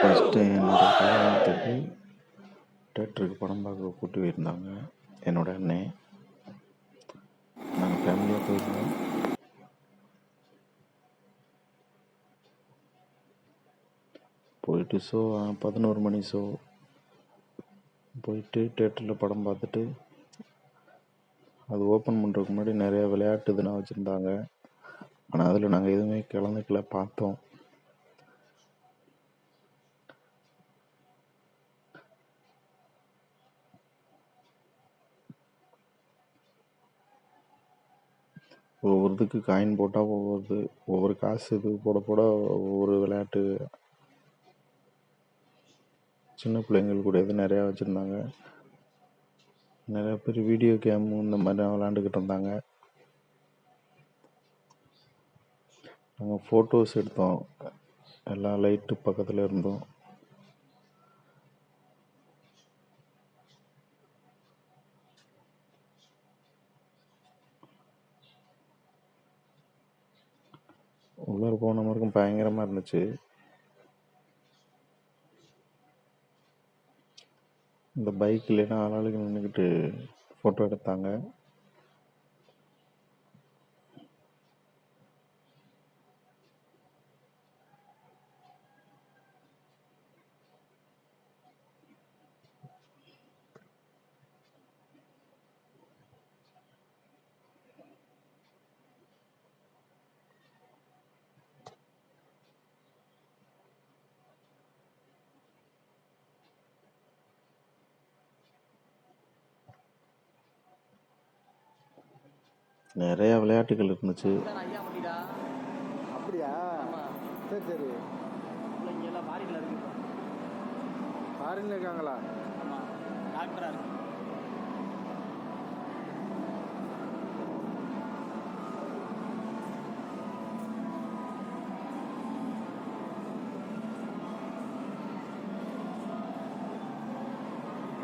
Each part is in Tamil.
ஃபஸ்ட்டு என்னோடய கல்யாணத்துக்கு தேட்டருக்கு படம் பார்க்க கூட்டி போயிருந்தாங்க. என்னோட அண்ணன் நாங்கள் ஃபேமிலியாக போயிருந்தோம். போயிட்டு ஷோ பதினோரு மணி ஷோ போயிட்டு தேட்டரில் படம் பார்த்துட்டு அது ஓப்பன் பண்ணுறதுக்கு முன்னாடி நிறையா விளையாட்டு இதெல்லாம் வச்சுருந்தாங்க. ஆனால் அதில் நாங்கள் எதுவுமே கலந்துக்கல பார்த்தோம். ஒவ்வொரு இதுக்கு காயின் போட்டால் ஒவ்வொரு இது ஒவ்வொரு காசு இது போட போட ஒவ்வொரு விளையாட்டு. சின்ன பிள்ளைங்கள் கூட இது நிறையா வச்சுருந்தாங்க. நிறையா பேர் வீடியோ கேமு இந்த மாதிரிலாம் விளாண்டுக்கிட்டு இருந்தாங்க. நாங்கள் ஃபோட்டோஸ் எடுத்தோம். எல்லா லைட்டு பக்கத்தில் இருந்தோம். உள்ளார போன வரைக்கும் பயங்கரமாக இருந்துச்சு. இந்த பைக் இல்லைன்னா ஆளாளுக்கு நின்றுக்கிட்டு ஃபோட்டோ எடுத்தாங்க. நிறையா விளையாட்டுகள் இருந்துச்சு. அப்படியா? சரி சரி. ஃபாரின்ல இருக்காங்களா? டாக்டரா இருக்கு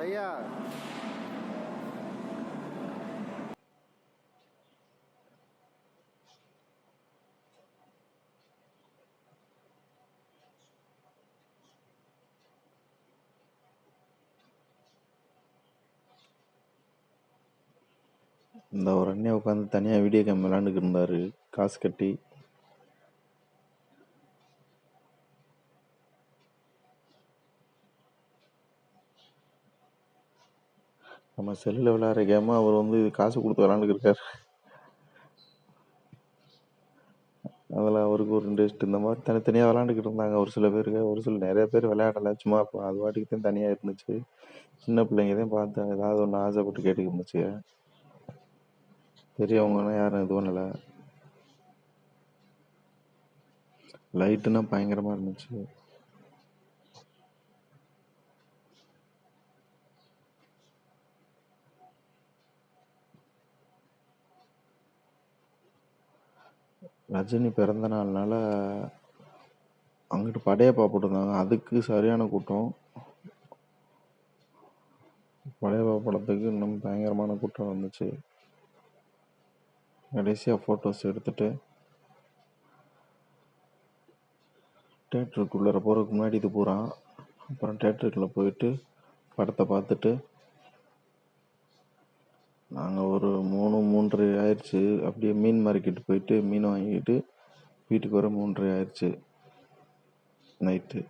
ஐயா இந்த ஒரு அண்ணன் உட்காந்து தனியாக வீடியோ கேம் விளாண்டுக்கிட்டு இருந்தார். காசு கட்டி. நம்ம செல்லில் விளையாடுற கேமு அவர் வந்து இது காசு கொடுத்து விளாண்டுக்கிருக்காரு அதில் அவருக்கு ஒரு இன்ட்ரெஸ்ட் இந்த மாதிரி தனித்தனியாக விளாண்டுக்கிட்டு இருந்தாங்க ஒரு சில பேருக்கு. ஒரு சில நிறைய பேர் விளையாடல. சும்மா அப்போ அது வாட்டிக்கு தான் தனியாக இருந்துச்சு. சின்ன பிள்ளைங்க தான் பார்த்து ஏதாவது ஒன்று ஆசைப்பட்டு கேட்டுக்கிட்டு இருந்துச்சு பெரியவங்கன்னா யாரும் இது பண்ணலை லைட்டுனா பயங்கரமாக இருந்துச்சு. ரஜினி பிறந்த நாள்னால அங்கிட்டு படையப்பா போட்டிருந்தாங்க. அதுக்கு சரியான கூட்டம். படையப்பா படத்துக்கு இன்னும் பயங்கரமான கூட்டம் வந்துச்சு. கடைசியாக ஃபோட்டோஸ் எடுத்துட்டு தேட்டருக்குள்ளே போகிறதுக்கு முன்னாடி இது பூரா. அப்புறம் தேட்டருக்குள்ளே போயிட்டு படத்தை பார்த்துட்டு நாங்கள் ஒரு மூணு மூன்றரை ஆயிடுச்சு அப்படியே மீன் மார்க்கெட் போயிட்டு மீன் வாங்கிக்கிட்டு வீட்டுக்கு வர மூன்றரை ஆயிடுச்சு நைட்டு